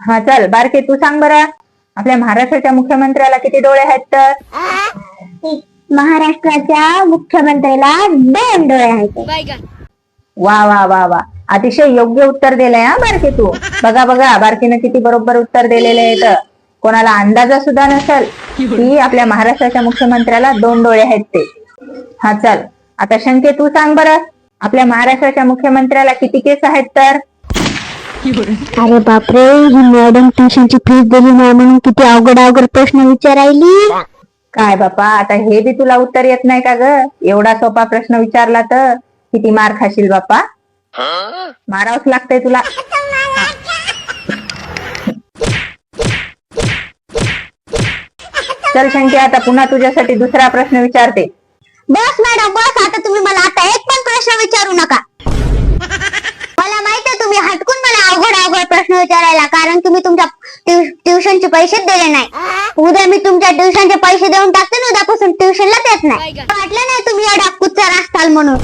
हा चल बारके तू सांग बरं. आपल्या महाराष्ट्राच्या मुख्यमंत्र्याला किती डोळे आहेत तर? महाराष्ट्राच्या मुख्यमंत्र्याला दोन डोळे आहेत. वा वा वा वा. अतिशय योग्य उत्तर दिलंय हा बारके तू. बघा बघा बारकीनं किती बरोबर उत्तर दिलेले आहेत कोणाला अंदाजा सुद्धा नसेल की आपल्या महाराष्ट्राच्या मुख्यमंत्र्याला दोन डोळे आहेत ते. हा चल. आता शंके तू सांग बरं. आपल्या महाराष्ट्राच्या मुख्यमंत्र्याला किती केस आहेत तर? अरे बापरे ही मॅडम ट्युशनची फीस दिली नाही म्हणून किती अवघड अवघड प्रश्न विचारायली? काय बापा आता हे बी तुला उत्तर येत नाही का ग? एवढा सोपा प्रश्न विचारला तर किती मार खाशील बापा? मारावंच लागतंय तुला. चल शंके आता पुन्हा तुझ्यासाठी दुसरा प्रश्न विचारते. बस मॅडम बस आता तुम्ही मला आता एक पण प्रश्न विचारू नका मला माहीत आहे तुम्ही हटकून मला अवघड अवघड प्रश्न विचारायला कारण तुम्ही तुमच्या ट्यु- ट्युशनचे पैसेच दिले नाही. उद्या मी तुमच्या ट्युशनचे पैसे देऊन टाकते ना उद्यापासून ट्युशनला देत नाही. वाटलं नाही तुम्ही एवढा कुच्चा असताल म्हणून.